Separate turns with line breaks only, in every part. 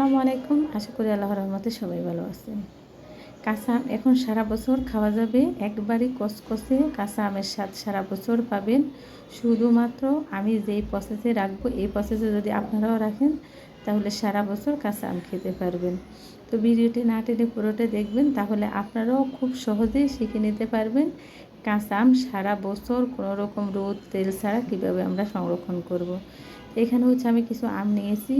আসসালামু আলাইকুম। আশা করি আল্লাহর রহমতে সবাই ভালো আছেন। কাঁচা আম এখন সারা বছর খাওয়া যাবে। একবারই কসকসে কাঁচা আমের স্বাদ সারা বছর পাবেন। শুধুমাত্র আমি যেই প্রসেসে রাখব, এই প্রসেসে যদি আপনারাও রাখেন, তাহলে সারা বছর কাঁচা আম খেতে পারবেন। তো ভিডিওটি না টেনে পুরোটা দেখবেন, তাহলে আপনারাও খুব সহজেই শিখে নিতে পারবেন। কাঁচা আম সারা বছর কোনো রকম রোদ, তেল ছাড়া কীভাবে আমরা সংরক্ষণ করব। এখানে হচ্ছে আমি কিছু আম নিয়েছি।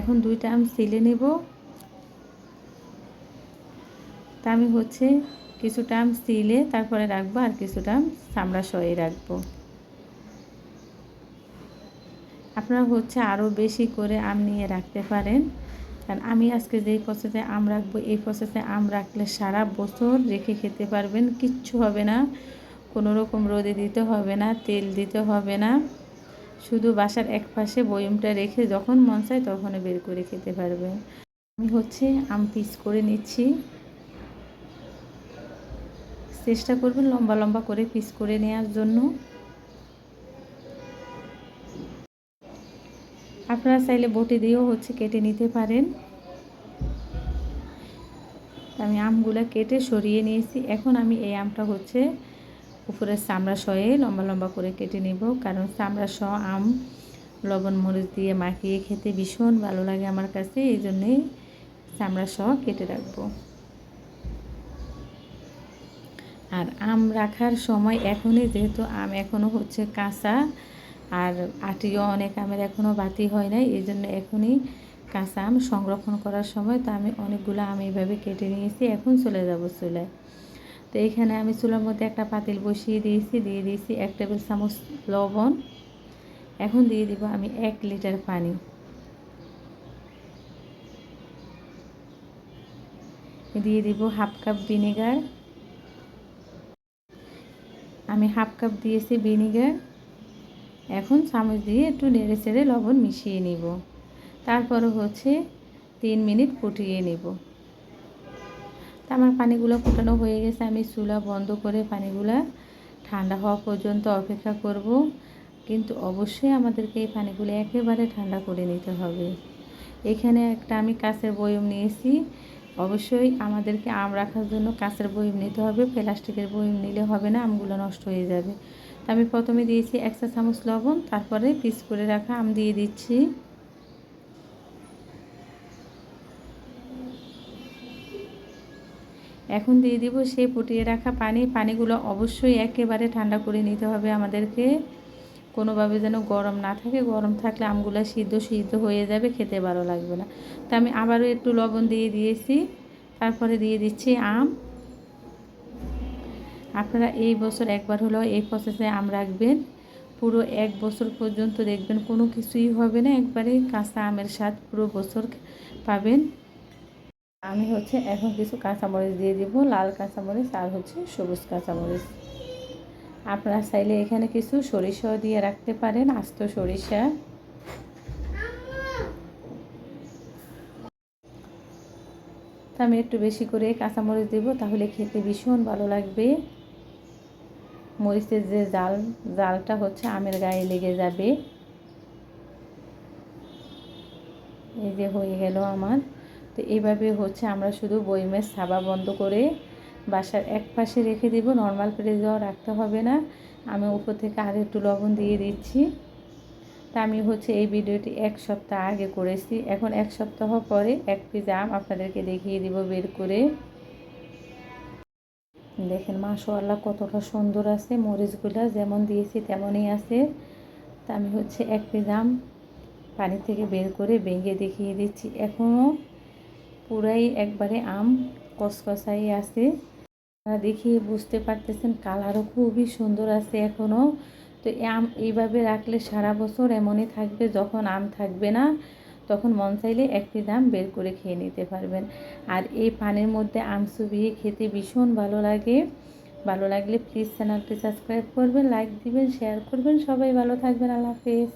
এখন দুইটা আম সিলে নেব। তা আমি হচ্ছে কিছুটা আম সিলে তারপরে রাখব আর কিছুটা আম চামড়া সয়ে রাখব। আপনারা হচ্ছে আরও বেশি করে আম নিয়ে রাখতে পারেন। কারণ আমি আজকে যেই প্রসেসে আম রাখব, এই প্রসেসে আম রাখলে সারা বছর রেখে খেতে পারবেন, কিচ্ছু হবে না। কোনো রকম রোদে দিতে হবে না, তেল দিতে হবে না। শুধু বাসার এক পাশে বয়মটা রেখে যখন মন চায় তখন বের করে খেতে পারবেন। আমি হচ্ছে আম পিস করে নিচ্ছি। চেষ্টা করবেন লম্বা লম্বা করে পিস করে নেওয়ার জন্য। আপনারা চাইলে বটি দিয়েও হচ্ছে কেটে নিতে পারেন। আমি আমগুলো কেটে সরিয়ে নিয়েছি। এখন আমি এই আমটা হচ্ছে উপরে চামড়া সয়ে লম্বা লম্বা করে কেটে নেব। কারণ চামড়া স আম, লবণ, মরিচ দিয়ে মাখিয়ে খেতে ভীষণ ভালো লাগে আমার কাছে। এই জন্যেই চামড়া সহ কেটে রাখব। আর আম রাখার সময় এখনই যেহেতু আম এখনও হচ্ছে কাঁচা, আর আটিও অনেক আমের এখনও বাতি হয় নাই, এই জন্য এখনই কাঁচা আম সংরক্ষণ করার সময় তো আমি অনেকগুলো আম এইভাবে কেটে নিয়েছি, এখন চলে যাব চুলায়। তো এখানে আমি চুলার মধ্যে একটা পাতিল বসিয়ে দিয়েছি, দিয়ে দিয়েছি এক টেবিল চামচ লবণ। এখন দিয়ে দিব আমি এক লিটার পানি। দিয়ে দিব হাফ কাপ ভিনেগার। আমি হাফ কাপ দিয়েছি ভিনেগার। এখন চামচ দিয়ে একটু নেড়ে চেড়ে লবণ মিশিয়ে নিব। তারপরে হচ্ছে তিন মিনিট ফুটিয়ে নেব। তা আমার পানিগুলো ফুটানো হয়ে গেছে, আমি চুলা বন্ধ করে পানিগুলা ঠান্ডা হওয়া পর্যন্ত অপেক্ষা করব। কিন্তু অবশ্যই আমাদেরকে এই পানিগুলো একেবারে ঠান্ডা করে নিতে হবে। এখানে একটা আমি কাঁচের বয়ম নিয়েছি, অবশ্যই আমাদেরকে আম রাখার জন্য কাঁচের বয়ম নিতে হবে, প্লাস্টিকের বয়ম নিলে হবে না, আমগুলো নষ্ট হয়ে যাবে। তা আমি প্রথমে দিয়েছি এক চা চামচ লবণ, তারপরে পিস করে রাখা আম দিয়ে দিচ্ছি। এখন দিয়ে দিব সেই ফুটিয়ে রাখা পানি। পানিগুলো অবশ্যই একেবারে ঠান্ডা করে নিতে হবে আমাদেরকে। কোনোভাবে যেন গরম না থাকে। গরম থাকলে আমগুলো সিদ্ধ সিদ্ধ হয়ে যাবে, খেতে ভালো লাগবে না। তা আমি আবারও একটু লবণ দিয়ে দিয়েছি। তারপরে দিয়ে দিচ্ছি আম। আপনারা এই বছর একবার হলেও এই প্রসেসে আম রাখবেন। পুরো এক বছর পর্যন্ত দেখবেন কোনো কিছুই হবে না। একবারে কাঁচা আমের স্বাদ পুরো বছর পাবেন। আমি হচ্ছে এখন কিছু কাঁচামরিচ দিয়ে দিব, লাল কাঁচামরিচ আর হচ্ছে সবুজ কাঁচামরিচ। আপনারা চাইলে এখানে কিছু সরিষাও দিয়ে রাখতে পারেন, আস্ত সরিষা। আমি একটু বেশি করে কাঁচামরিচ দেব, তাহলে খেতে ভীষণ ভালো লাগবে। মরিচের যে জাল, জালটা হচ্ছে আমের গায়ে লেগে যাবে। এই যে হয়ে গেল আমার। তো এইভাবে হচ্ছে আমরা শুধু বইমের সাবা বন্ধ করে বাসার এক পাশে রেখে দিব। নর্মাল ফ্রিজেও রাখতে হবে না। আমি উপর থেকে আর একটু লবণ দিয়ে দিচ্ছি। তা আমি হচ্ছে এই ভিডিওটি এক সপ্তাহ আগে করেছি। এখন এক সপ্তাহ পরে এক পিস আম আপনাদেরকে দেখিয়ে দিব বের করে। দেখেন, মাশাআল্লাহ কতটা সুন্দর আছে। মরিচগুলো যেমন দিয়েছি তেমনই আছে। তা আমি হচ্ছে এক পিস আম পানি থেকে বের করে ভেঙে দেখিয়ে দিচ্ছি। এখনও পুরাই একবারে আম কসকসাই আছে। দেখিয়ে বুঝতে পারতেছেন কালারও খুবই সুন্দর আছে এখনও তো আম এইভাবে রাখলে সারা বছর এমনই থাকবে যখন আম থাকবে না, তখন মন চাইলে একটি দাম বের করে খেয়ে নিতে পারবেন। আর এই পানের মধ্যে আম চুবিয়ে খেতে ভীষণ ভালো লাগে। ভালো লাগলে প্লিজ চ্যানেলটি সাবস্ক্রাইব করবেন লাইক দিবেন শেয়ার করবেন। সবাই ভালো থাকবেন, আল্লাহ হাফেজ।